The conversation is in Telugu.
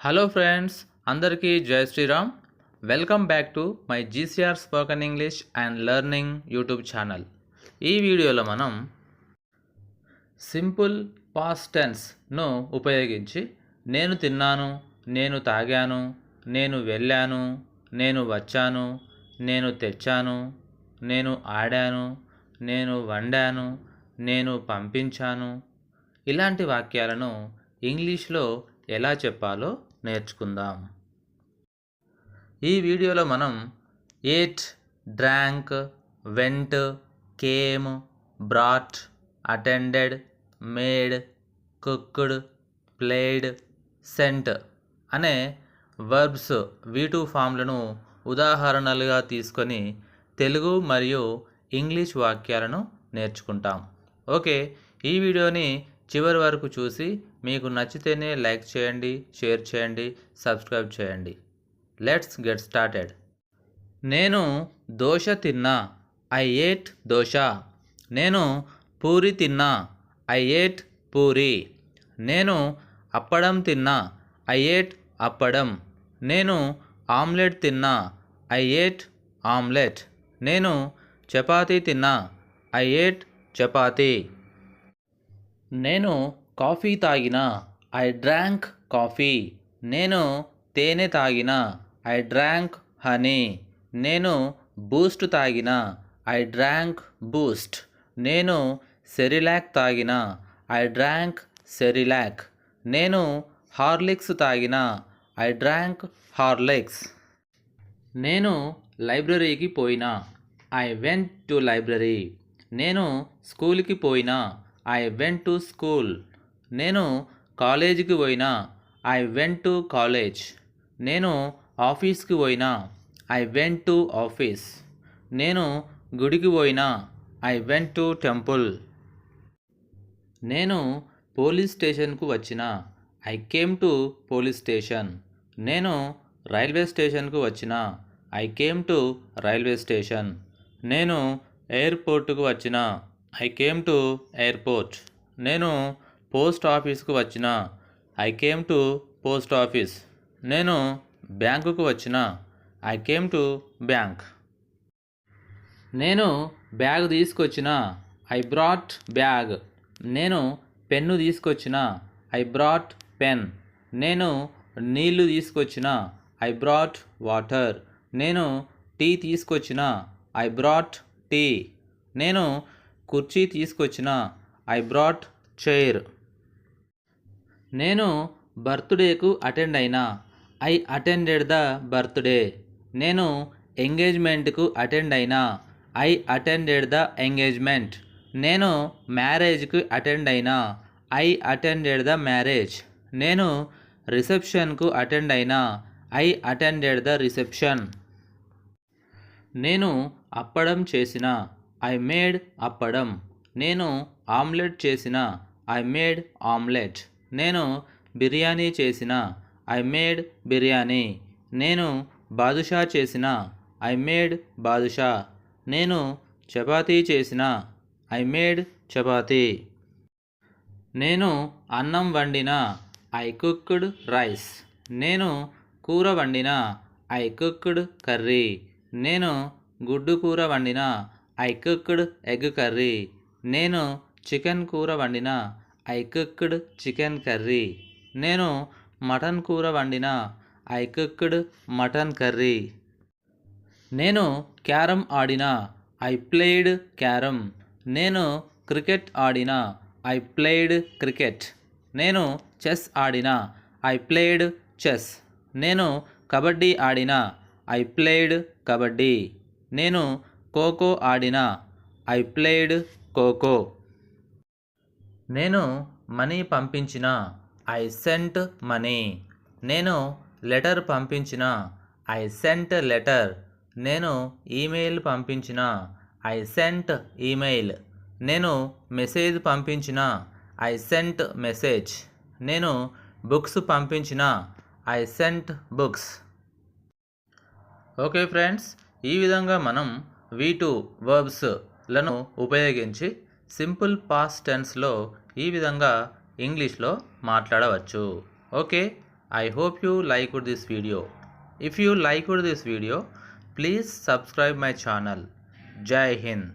హలో ఫ్రెండ్స్ అందరికీ జై Shriram. Welcome back to my GCR spoken English and learning YouTube channel ఈ వీడియోలో మనం సింపుల్ పాస్ట్ టెన్స్ను ఉపయోగించి నేను తిన్నాను నేను తాగాను నేను వెళ్ళాను నేను వచ్చాను నేను తెచ్చాను నేను ఆడాను నేను వండాను నేను పంపించాను. ఇలాంటి వాక్యాలను ఇంగ్లీష్లో ఎలా చెప్పాలో నేర్చుకుందాం. ఈ వీడియోలో మనం ate drank went came brought attended made cooked played sent అనే వర్బ్స్ వీటూ ఫామ్లను ఉదాహరణలుగా తీసుకొని తెలుగు మరియు ఇంగ్లీష్ వాక్యాలను నేర్చుకుంటాం. ఓకే ఈ వీడియోని చివరి వరకు చూసి మీకు నచ్చితేనే లైక్ చేయండి షేర్ చేయండి సబ్స్క్రైబ్ చేయండి. Let's get started. నేను దోశ తిన్నా. I ate dosa. నేను పూరి తిన్నా. I ate puri. నేను అప్పడం తిన్నా. I ate appadam. నేను ఆమ్లెట్ తిన్నా. I ate omelette. నేను చపాతీ తిన్నా. I ate chapati. నేను కాఫీ తాగిన. I drank coffee. నేను తేనె తాగిన. I drank honey. నేను బూస్ట్ తాగిన. I drank Boost. నేను సెరిలాక్ తాగిన. I drank Cerelac. నేను హార్లిక్స్ తాగిన. I drank Horlicks. నేను లైబ్రరీకి పోయినా. I went to library. నేను స్కూల్కి పోయినా. ఐ వెంట్ టు స్కూల్ నేను కాలేజీకి పోయినా. ఐ వెంట్ టు కాలేజ్ నేను ఆఫీస్కి పోయినా. ఐ వెంట్ టు ఆఫీస్ నేను గుడికి పోయినా. ఐ వెంట్ టు టెంపుల్ నేను పోలీస్ స్టేషన్కు వచ్చిన. I came to police station నేను రైల్వే స్టేషన్కు వచ్చిన. I came to railway station. నేను ఎయిర్పోర్టుకు వచ్చిన. ఐ కేమ్ టు ఎయిర్పోర్ట్ నేను పోస్ట్ ఆఫీస్కు వచ్చిన. I came to post office నేను బ్యాంకుకు వచ్చిన. ఐ కేమ్ టు బ్యాంక్ నేను బ్యాగ్ తీసుకొచ్చిన. ఐ బ్రాట్ బ్యాగ్ నేను పెన్ను తీసుకొచ్చిన. ఐ బ్రాట్ పెన్ నేను నీళ్ళు తీసుకొచ్చిన. ఐ బ్రాట్ వాటర్ నేను టీ తీసుకొచ్చిన. ఐ బ్రాట్ టీ నేను కుర్చీ తీసుకొచ్చిన ఐ బ్రాట్ చైర్. నేను బర్త్డేకు అటెండ్ అయినా ఐ అటెండెడ్ ద బర్త్డే. నేను ఎంగేజ్మెంట్కు అటెండ్ అయినా ఐ అటెండెడ్ ద ఎంగేజ్మెంట్. నేను మ్యారేజ్కి అటెండ్ అయినా ఐ అటెండెడ్ ద మ్యారేజ్. నేను రిసెప్షన్కు అటెండ్ అయినా ఐ అటెండెడ్ ద రిసెప్షన్. నేను అప్పడం చేసిన ఐ మేడ్ అప్పడం నేను ఆమ్లెట్ చేసిన. I made omelette. నేను బిర్యానీ చేసిన. I made biryani. నేను బాదుషా చేసిన. I made badusha. నేను చపాతీ చేసిన. I made chapati. నేను అన్నం వండిన. I cooked rice. నేను కూర వండిన. I cooked curry. నేను గుడ్డు కూర వండిన. I cooked egg curry. నేను చికెన్ కూర వండిన ఐ కుక్డ్ చికెన్ కర్రీ. నేను మటన్ కూర వండిన ఐ కుక్డ్ మటన్ కర్రీ. నేను క్యారమ్ ఆడిన ఐ ప్లేడ్ క్యారమ్ నేను క్రికెట్ ఆడిన ఐ ప్లేడ్ క్రికెట్. నేను చెస్ ఆడిన ఐ ప్లేడ్ చెస్. నేను కబడ్డీ ఆడిన ఐ ప్లేడ్ కబడ్డీ. నేను ఖోఖో ఆడిన. I played kho kho. నేను మనీ పంపించిన. I sent money. నేను లెటర్ పంపించిన. I sent letter. నేను ఈమెయిల్ పంపించిన. I sent email. నేను మెసేజ్ పంపించిన. I sent message. నేను బుక్స్ పంపించిన. I sent books. Okay friends ఈ విధంగా మనం వీ టూ వర్బ్స్లను ఉపయోగించి సింపుల్ పాస్ టెన్స్లో ఈ విధంగా ఇంగ్లీష్లో మాట్లాడవచ్చు. Okay? I hope you like would this video if you like would this video please subscribe my channel జై హింద్